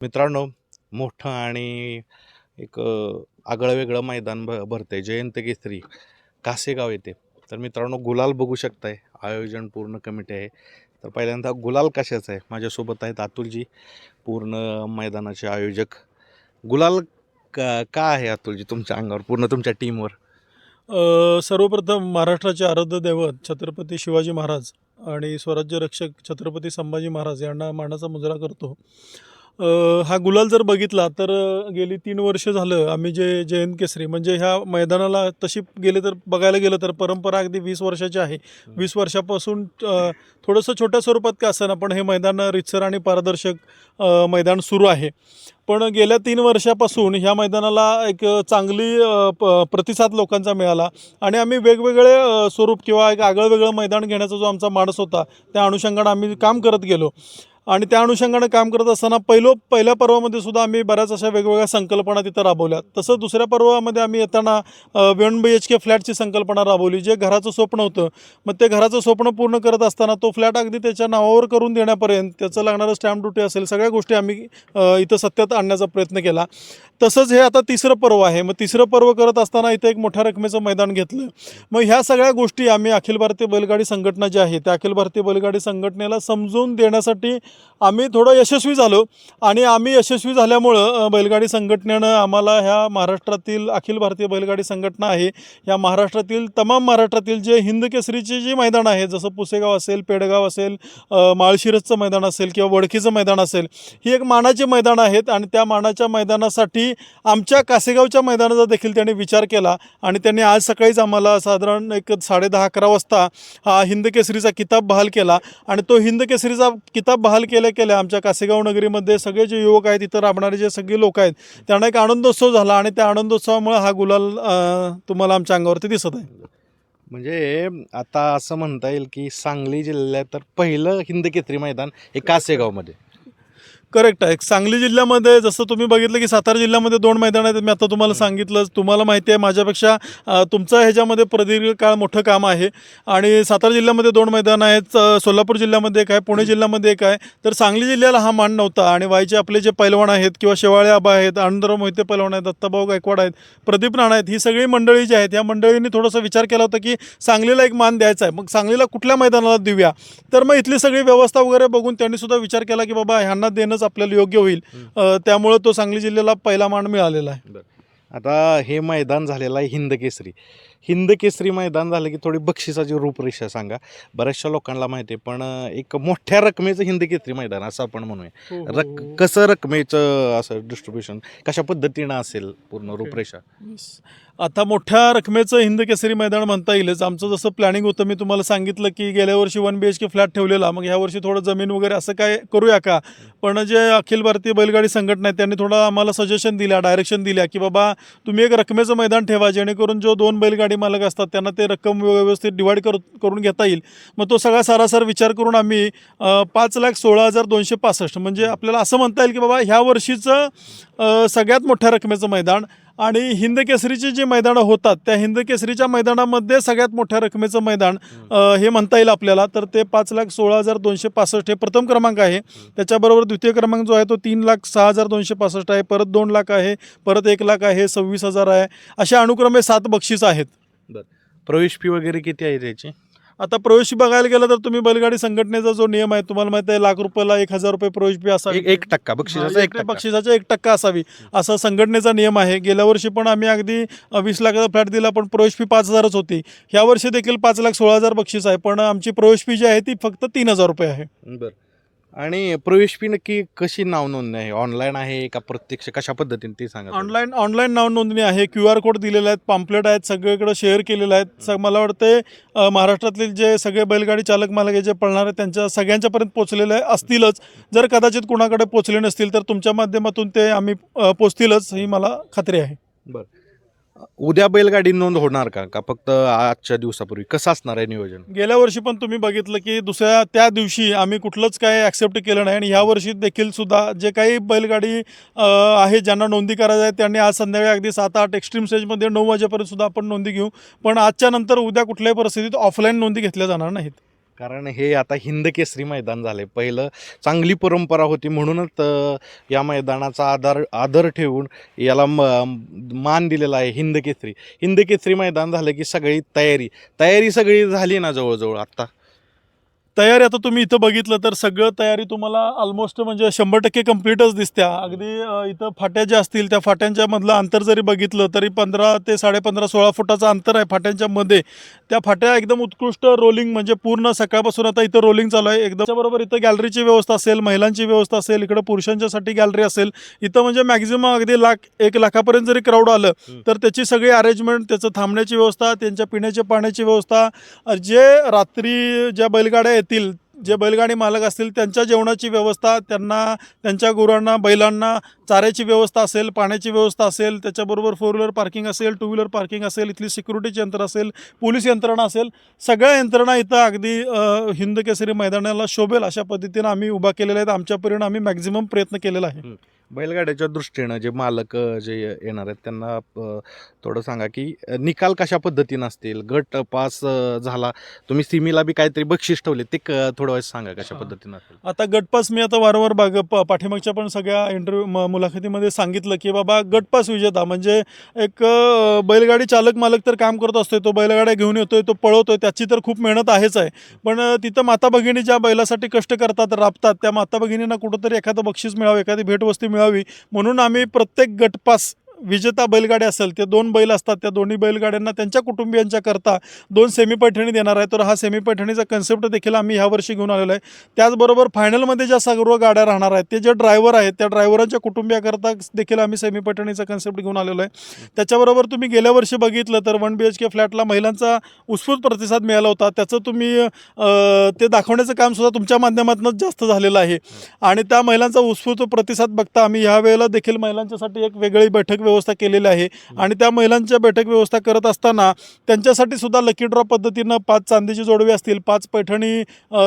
मित्रांनो मोठं आणि एक आगळं वेगळं मैदान भ भरतंय. जयंत केसरी कासेगाव येते. तर मित्रांनो गुलाल बघू शकताय. आयोजन पूर्ण कमिटी आहे. तर पहिल्यांदा गुलाल कशाचा आहे? माझ्यासोबत आहेत अतुलजी पूर्ण मैदानाचे आयोजक. गुलाल का का आहे अतुलजी तुमच्या अंगावर पूर्ण तुमच्या टीमवर? सर्वप्रथम महाराष्ट्राचे आराध्य दैवत छत्रपती शिवाजी महाराज आणि स्वराज्य रक्षक छत्रपती संभाजी महाराज यांना मानाचा मुजरा करतो. हा गुलाल जर बघितला तर गेली तीन वर्ष झालं आम्ही जे जयंत केसरी म्हणजे ह्या मैदानाला तशी गेले तर बघायला गेलं तर परंपरा अगदी वीस वर्षाची आहे. वीस वर्षापासून थोडंसं छोट्या स्वरूपात का असताना पण हे मैदान रितसर आणि पारदर्शक मैदान सुरू आहे. पण गेल्या तीन वर्षापासून ह्या मैदानाला एक चांगली प- प्रतिसाद लोकांचा मिळाला आणि आम्ही वेगवेगळे स्वरूप किंवा एक आगळं वेगळं मैदान घेण्याचा जो आमचा माणस होता त्या अनुषंगानं आम्ही काम करत गेलो. आणि त्या अनुषंगानं काम करत असताना पहिलो पहिल्या पर्वामध्ये सुद्धा आम्ही बऱ्याच अशा वेगवेगळ्या संकल्पना तिथं राबवल्या. तसं दुसऱ्या पर्वामध्ये आम्ही येताना वन बी एच के फ्लॅटची संकल्पना राबवली जे घराचं स्वप्न होतं. मग ते घराचं स्वप्न पूर्ण करत असताना तो फ्लॅट अगदी त्याच्या नावावर करून देण्यापर्यंत त्याचं लागणारं स्टॅम्प ड्युटी असेल सगळ्या गोष्टी आम्ही इथं सत्यात आणण्याचा प्रयत्न केला. तसंच हे आता तिसरं पर्व आहे. मग तिसरं पर्व करत असताना इथं एक मोठ्या रकमेचं मैदान घेतलं. मग ह्या सगळ्या गोष्टी आम्ही अखिल भारतीय बैलगाडी संघटना जी आहे त्या अखिल भारतीय बैलगाडी संघटनेला समजून देण्यासाठी आम्ही थोडं यशस्वी झालो आणि आम्ही यशस्वी झाल्यामुळं बैलगाडी संघटनेनं आम्हाला ह्या महाराष्ट्रातील अखिल भारतीय बैलगाडी संघटना आहे या महाराष्ट्रातील तमाम महाराष्ट्रातील जे हिंद केसरीचे जे मैदान आहे जसं पुसेगाव असेल पेडगाव असेल माळशिरसचं मैदान असेल किंवा वडखीचं मैदान असेल ही एक मानाची मैदान आहेत आणि त्या मानाच्या मैदानासाठी आमच्या कासेगावच्या मैदानाचा देखील त्यांनी विचार केला आणि त्यांनी आज सकाळीच आम्हाला साधारण एक साडे दहा अकरा वाजता हा हिंद केसरीचा किताब बहाल केला आणि तो हिंद केसरीचा किताब बहाल केल्या केल्या आमच्या कासेगाव नगरीमध्ये सगळे जे युवक आहेत इथं राबणारे जे सगळे लोक आहेत त्यांना एक आनंदोत्सव झाला आणि त्या आनंदोत्सवामुळे हा गुलाल तुम्हाला आमच्या अंगावरती दिसत आहे. म्हणजे आता असं म्हणता येईल की सांगली जिल्ह्यात तर पहिलं हिंदकेत्री मैदान हे कासेगावमध्ये. करेक्ट आहे. सांगली जिल्ह्यामध्ये जसं तुम्ही बघितलं की सातारा जिल्ह्यामध्ये दोन मैदान आहेत. मी आता तुम्हाला सांगितलं तुम्हाला माहिती आहे माझ्यापेक्षा तुमचा तुमचं ह्याच्यामध्ये प्रदीर्घ काळ मोठं काम आहे. आणि सातारा जिल्ह्यामध्ये दोन मैदान आहेत. सोलापूर जिल्ह्यामध्ये एक आहे पुणे जिल्ह्यामध्ये एक आहे. तर सांगली जिल्ह्याला हा मान नव्हता. आणि वायचे आपले जे पैलवान आहेत किंवा शेवाळे आबा आहेत आनंदराव मोहिते पैलवान आहेत दत्ताभाऊ गायकवाड आहेत प्रदीप राणा आहेत ही सगळी मंडळी जी आहेत या मंडळींनी थोडासा विचार केला होता की सांगलीला एक मान द्यायचा आहे. मग सांगलीला कुठल्या मैदानाला देऊया? तर मग इथली सगळी व्यवस्था वगैरे बघून त्यांनी सुद्धा विचार केला की बाबा ह्यांना देणंच आपल्याला योग्य होईल. त्यामुळं तो सांगली जिल्ह्याला पहिला मान मिळालेला आहे. आता हे मैदान झालेलं आहे हिंद केसरी. हिंद केसरी मैदान झालं की थोडी बक्षिसाची रूपरेषा सांगा. बऱ्याचशा लोकांना माहिती आहे पण एक मोठ्या रकमेचं हिंद केसरी मैदान असं आपण म्हणूया. रक कसं रकमेचं असं डिस्ट्रीब्युशन कशा पद्धतीनं असेल पूर्ण रूपरेषा. आता मोठ्या रकमेचं हिंद केसरी मैदान म्हणता येईलच. आमचं जसं प्लॅनिंग होतं मी तुम्हाला सांगितलं की गेल्या वर्षी one B H K flat ठेवलेला. मग ह्या वर्षी थोडं जमीन वगैरे असं काय करूया का? पण जे अखिल भारतीय बैलगाडी संघटना आहे त्यांनी थोडं आम्हाला सजेशन दिल्या डायरेक्शन दिल्या की बाबा तुम्ही एक रकमेचं मैदान ठेवा जेणेकरून जो दोन बैलगाडी मालक असतात त्यांना ते रक्कम व्यवस्थित डिवाईड कर करून घेता येईल. मग तो सगळा सारासार विचार करून आम्ही पाच लाख सोळा हजार दोनशे पासष्ट म्हणजे आपल्याला असं म्हणता येईल की बाबा ह्या वर्षीचं सगळ्यात मोठ्या रकमेचं मैदान आणि हिंद केसरीची जी मैदानं होतात त्या हिंद केसरीच्या मैदानामध्ये सगळ्यात मोठ्या रकमेचं मैदान हे म्हणता येईल आपल्याला. तर ते पाच लाख सोळा हजार दोनशे पासष्ट हे प्रथम क्रमांक आहे. त्याच्याबरोबर द्वितीय क्रमांक जो आहे तो तीन लाख सहा हजार दोनशे पासष्ट आहे. परत दोन लाख आहे परत एक लाख आहे सव्वीस हजार आहे. अशा अनुक्रमे सात बक्षीस आहेत. प्रवेश फी वगैरे किती आहे त्याची? आता प्रवेश बघायला गेलं तर तुम्ही बैलगाडी संघटनेचा जो नियम आहे तुम्हाला माहिती आहे लाख रुपयाला एक हजार रुपये प्रवेश फी असा एक टक्का बक्षिसाचा एक बक्षिसाचा एक टक्का असावी. असा संघटनेचा नियम आहे. गेल्या वर्षी पण आम्ही अगदी वीस लाखाचा फ्लॅट दिला पण प्रवेश फी पाच हजारच होती. ह्या वर्षी देखील पाच लाख सोळा हजार बक्षीस आहे पण आमची प्रवेश फी जी आहे ती फक्त तीन हजार रुपये आहे. बरं. आणि प्रवेश फी नक्की कशी नाव नोंदणी आहे? ऑनलाईन आहे का प्रत्यक्ष? कशा पद्धतीने ते सांगा. ऑनलाईन ऑनलाईन नाव नोंदणी आहे. क्यू आर कोड दिलेले आहेत पॉम्पलेट आहेत सगळीकडे शेअर केलेले आहेत. स मला वाटते महाराष्ट्रातील जे सगळे बैलगाडी चालक मालक जे पळणार आहेत त्यांच्या सगळ्यांच्यापर्यंत पोचलेले असतीलच. जर कदाचित कुणाकडे पोचले नसतील तर तुमच्या माध्यमातून ते आम्ही पोचतीलच ही मला खात्री आहे. उद्या बैलगाडी नोंद होणार का? का फक्त आजच्या दिवसापूर्वी? कसं असणार आहे नियोजन? गेल्या वर्षी पण तुम्ही बघितलं की दुसऱ्या त्या दिवशी आम्ही कुठलंच काय ॲक्सेप्ट केलं नाही आणि ह्या वर्षी देखील सुद्धा जे काही बैलगाडी आहे ज्यांना नोंदी करायचं आहे त्यांनी आज संध्याकाळी अगदी सात आठ एक्स्ट्रीम स्टेजमध्ये नऊ वाजेपर्यंत सुद्धा आपण नोंदी घेऊ. पण आजच्या नंतर उद्या कुठल्याही परिस्थितीत ऑफलाईन नोंदी घेतल्या जाणार नाहीत. कारण हे आता हिंदकेसरी मैदान मैदान झाले पहिलं चांगली परंपरा होती म्हणूनच या मैदानाचा आधार आदर ठेवून याला म मान दिलेला आहे हिंदकेसरी हिंदकेसरी मैदान झालं की सगळी तयारी. तयारी सगळी झाली ना जवळजवळ आत्ता? तयारी आता तुम्ही इथं बघितलं तर सगळं तयारी तुम्हाला ऑलमोस्ट म्हणजे शंभर टक्के कम्प्लीटच दिसत्या. अगदी इथं फाट्या ज्या असतील त्या फाट्यांच्या मधलं अंतर जरी बघितलं तरी पंधरा ते साडेपंधरा सोळा फुटाचं अंतर आहे फाट्यांच्या मध्ये. त्या फाट्या एकदम उत्कृष्ट रोलिंग म्हणजे पूर्ण सकाळपासून आता इथं रोलिंग चालू आहे. एकदम त्याच्याबरोबर इथं गॅलरीची व्यवस्था असेल महिलांची व्यवस्था असेल इकडं पुरुषांच्यासाठी गॅलरी असेल. इथं म्हणजे मॅक्झिमम अगदी लाख एक लाखापर्यंत जरी क्राऊड आलं. तर त्याची सगळी अरेंजमेंट त्याचं थांबण्याची व्यवस्था त्यांच्या पिण्याच्या पाण्याची व्यवस्था जे रात्री ज्या बैलगाड्या येतील जे बैलगाडी मालक असतील त्यांच्या जेवणाची व्यवस्था त्यांना त्यांच्या गुरांना बैलांना चाऱ्याची व्यवस्था असेल पाण्याची व्यवस्था असेल त्याच्याबरोबर फोर व्हीलर पार्किंग असेल टू व्हीलर पार्किंग असेल इथली सिक्युरिटीची यंत्रणा असेल पोलीस यंत्रणा असेल सगळ्या यंत्रणा इथं अगदी हिंद केसरी मैदानाला शोभेल अशा पद्धतीनं आम्ही उभा केलेल्या आहेत. आमच्या परीनं आम्ही मॅक्झिमम प्रयत्न केलेला आहे. बैलगाड्याच्या दृष्टीनं जे मालक जे येणार आहेत त्यांना थोडं सांगा की निकाल कशा पद्धतीनं असतील? गट पास झाला. तुम्ही सिमीला बी काहीतरी बक्षीस ठेवले ते क- थोडं वेळेस सांगा कशा. पद्धतीनं असेल? आता गटपास मी आता वारंवार बाग प- पाठीमागच्या पण सगळ्या इंटरव्ह्यू मुलाखतीमध्ये सांगितलं की बाबा गटपास विजेता म्हणजे एक बैलगाडी चालक मालक तर काम करत असतोय तो बैलगाड्या घेऊन येतोय तो पळवतोय त्याची तर खूप मेहनत आहेच आहे. पण तिथं माता भगिनी ज्या बैलासाठी कष्ट करतात राबतात त्या माता भगिनींना कुठंतरी एखादं बक्षीस मिळावं एखादी भेटवस्ती मिळावी म्हणून आम्ही प्रत्येक गटपास विजेता बैलगाडी असेल ते दोन बैल असतात त्या दोन्ही बैलगाड्यांना त्यांच्या कुटुंबियांच्या करता दोन सेमी पैठणी देणार आहे. तर हा सेमी पैठणीचा कन्सेप्ट देखील आम्ही ह्या वर्षी घेऊन आलेलो आहे. त्याचबरोबर फायनलमध्ये ज्या सर्व गाड्या राहणार आहेत ते जे ड्रायव्हर आहेत त्या ड्रायव्हरांच्या कुटुंबियाकरता देखील आम्ही सेमी पैठणीचा कन्सेप्ट घेऊन आलेलो आहे. त्याच्याबरोबर तुम्ही गेल्या वर्षी बघितलं तर वन बी एच के फ्लॅटला महिलांचा उत्स्फूर्त प्रतिसाद मिळाला होता. त्याचं तुम्ही ते दाखवण्याचं काम सुद्धा तुमच्या माध्यमातूनच जास्त झालेलं आहे. आणि त्या महिलांचा उत्स्फूर्त प्रतिसाद बघता आम्ही ह्या वेळेला देखील महिलांच्यासाठी एक वेगळी बैठक व्यवस्था केलेली आहे. आणि त्या महिलांच्या बैठक व्यवस्था करत असताना त्यांच्यासाठी सुद्धा लकी ड्रॉ पद्धतीनं पाच चांदीची जोडवी असतील पाच पैठणी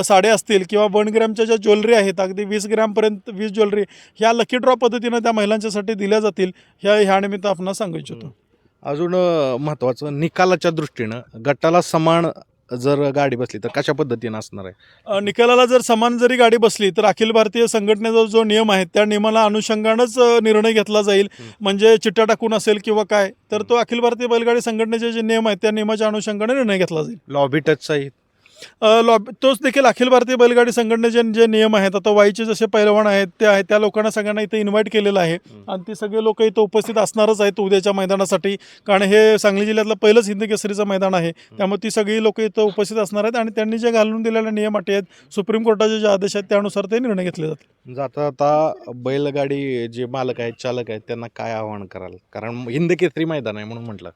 साड्या असतील किंवा वन ग्रॅमच्या ज्या ज्वेलरी आहेत अगदी वीस ग्रॅमपर्यंत वीस ज्वेलरी ह्या लकी ड्रॉ पद्धतीनं त्या महिलांच्यासाठी दिल्या जातील. ह्या ह्या निमित्त आपण सांगू इच्छितो. अजून महत्त्वाचं निकालाच्या दृष्टीनं गटाला समान जर गाडी बसली तर कशा पद्धतीनं असणार आहे? निकालाला जर समान जरी गाडी बसली तर अखिल भारतीय संघटनेचा जो नियम आहे त्या नियमाला अनुषंगानंच अ, निर्णय घेतला जाईल. हं. म्हणजे चिट्ट्या टाकून असेल किंवा काय तर तो अखिल भारतीय बैलगाडी संघटनेचे जे नियम आहेत त्या नियमाच्या अनुषंगाने निर्णय घेतला जाईल. लॉबी टचचाही अ, लॉब तोच देखील अखिल भारतीय बैलगाडी संघटनेचे जे नियम आहेत आता वाईचे जसे पैलवान आहेत ते आहेत त्या लोकांना सगळ्यांना इथे इन्व्हाइट केलेलं आहे. आणि ते सगळे लोक इथं उपस्थित असणारच आहेत उद्याच्या मैदानासाठी. कारण हे सांगली जिल्ह्यातलं पहिलंच हिंद केसरीचं मैदान आहे. त्यामुळे ती सगळी लोक इथं उपस्थित असणार आहेत. आणि त्यांनी जे घालून दिलेले नियम अटी आहेत सुप्रीम कोर्टाचे जे आदेश आहेत त्यानुसार ते निर्णय घेतले जातील. जाता आता बैलगाडी जे मालक आहेत चालक आहेत त्यांना काय आवाहन कराल? कारण हिंद केसरी मैदान आहे म्हणून म्हटलं.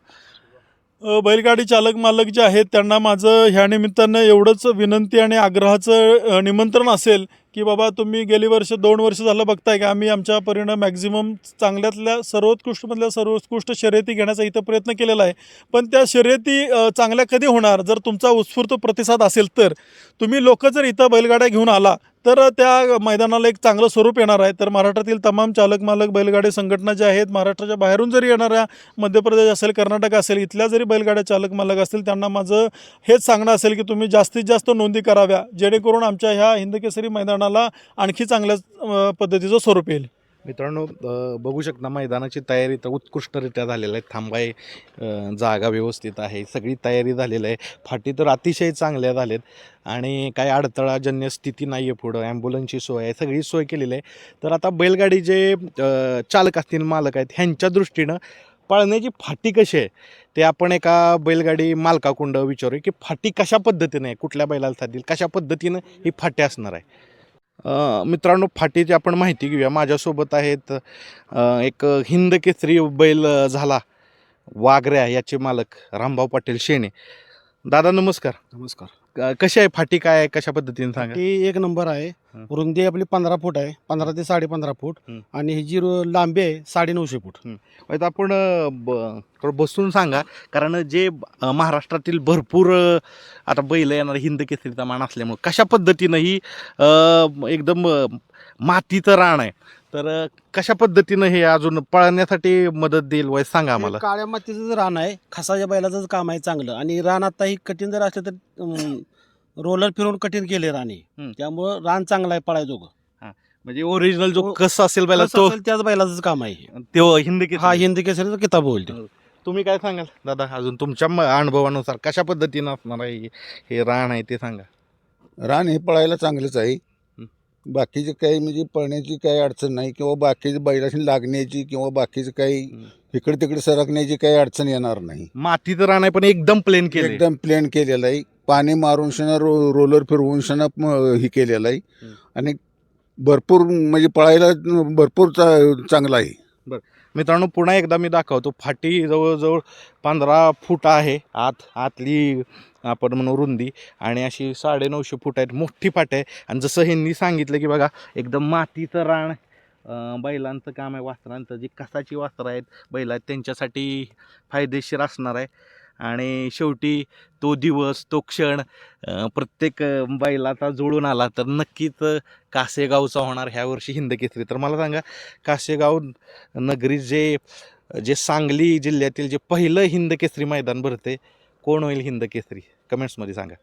बैलगाडी चालक मालक जे आहेत त्यांना माझं ह्या निमित्तानं एवढंच विनंती आणि आग्रहाचं निमंत्रण असेल की बाबा तुम्ही गेली वर्ष दोन वर्ष झालं बघताय का? आम्ही आमच्या परीनं मॅक्झिमम चांगल्यातल्या सर्वोत्कृष्टमधल्या सर्वोत्कृष्ट शर्यती घेण्याचा इथं प्रयत्न केलेला आहे. पण त्या शर्यती चांगल्या कधी होणार? जर तुमचा उत्स्फूर्त प्रतिसाद असेल तर. तुम्ही लोक जर इथं बैलगाड्या घेऊन आला तर त्या मैदानाला एक चांगलं स्वरूप येणार आहे. तर महाराष्ट्रातील तमाम चालक मालक बैलगाडी संघटना ज्या आहेत महाराष्ट्राच्या बाहेरून जरी येणाऱ्या मध्य प्रदेश असेल कर्नाटक असेल इथल्या जरी बैलगाड्या चालक मालक असतील त्यांना माझं हेच सांगणं असेल की तुम्ही जास्तीत जास्त नोंदी कराव्या. जेणेकरून आमच्या ह्या हिंदकेसरी मैदानात मैदानाला आणखी चांगल्या पद्धतीचं स्वरूप येईल. मित्रांनो बघू शकता मैदानाची तयारी तर उत्कृष्टरित्या झालेली आहे. थांबाय जागा व्यवस्थित आहे. सगळी तयारी झालेली आहे. फाटी तर अतिशय चांगल्या झाल्यात. आणि काही अडथळाजन्य स्थिती नाही आहे पुढं. ॲम्ब्युलन्सची सोय आहे. सगळी सोय केलेली आहे. तर आता बैलगाडी जे चालक असतील मालक आहेत ह्यांच्या दृष्टीनं पळण्याची फाटी कशी आहे? ते आपण एका बैलगाडी मालकाकुंड विचारू की फाटी कशा पद्धतीने आहे? कुठल्या बैलाला साधील कशा पद्धतीनं ही फाटी असणार आहे? मित्रांनो फाटीची आपण माहिती घेऊया. माझ्यासोबत आहेत एक हिंद केसरी बैल झाला वाघऱ्या याचे मालक रामभाऊ पाटील शेणे. दादा नमस्कार. नमस्कार. क- कशी आहे? फाटी काय आहे? कशा पद्धतीने सांगा. ती एक नंबर आहे. हं. रुंदी आपली पंधरा फूट आहे. पंधरा ते साडे पंधरा फूट. हं. आणि ही जी रु- लांबी आहे साडे नऊशे फूट. आता आपण अ, ब- थोडं बसून सांगा. कारण जे अ, महाराष्ट्रातील भरपूर अ, आता बैल येणार हिंद केसरीचा मान असल्यामुळे कशा पद्धतीनं ही अ, एकदम अ, मातीचं रान आहे? तर कशा पद्धतीनं हे अजून पळण्यासाठी मदत देईल वय सांगा आम्हाला काळ्या मातीचं रान आहे खसाच्या बैलाचं काम आहे चांगलं आणि रान आता ही कठीण जर असलं तर अं, रोलर फिरवून कठीण केले राणे हम्म. त्यामुळं रान चांगला आहे पळायजोगं म्हणजे ओरिजिनल जो हो. कस असेल कसं तो असेल त्याच बैलाच काम आहे हे. तो हिंद हा हिंदी केसरीचा किताब होईल तो. तुम्ही काय सांगाल दादा अजून तुमच्या म- अनुभवानुसार कशा पद्धतीनं असणार आहे हे- हे रान आहे ते सांगा रान हे पळायला चांगलंच आहे. बाकीचे काही म्हणजे पळण्याची काही अडचण नाही किंवा बाकीचे बैलाशी लागण्याची किंवा बाकीचं काही. इकडे तिकडे सरकण्याची काही अडचण येणार नाही. मातीचं रान आहे पण एकदम प्लेन केलं एकदम प्लेन केलेलं आहे. पाणी मारून शना रो रोलर फिरवून शना हे केलेलं आहे. आणि भरपूर म्हणजे पळायला भरपूर चा- चांगला आहे. मित्रांनो पुन्हा एकदा मी दाखवतो. फाटी जवळजवळ पंधरा फूट आहे. आत आतली आपण म्हणू रुंदी. आणि अशी साडेनऊशे फूट आहेत. मोठी फाट आहे. आणि जसं ह्यांनी सांगितलं की बघा एकदम मातीचं राण बैलांचं काम आहे वासरांचं. जी कसाची वासरं आहेत बैल आहेत त्यांच्यासाठी फायदेशीर असणार आहे. आणि शेवटी तो दिवस तो क्षण प्रत्येक बैलाचा जुळून आला तर नक्कीच कासेगावचा होणार ह्या वर्षी हिंद केसरी. तर मला सांगा कासेगाव नगरी जे जे सांगली जिल्ह्यातील जे पहिलं हिंद केसरी मैदान भरते कोण होईल हिंद केसरी? कमेंट्समध्ये सांगा.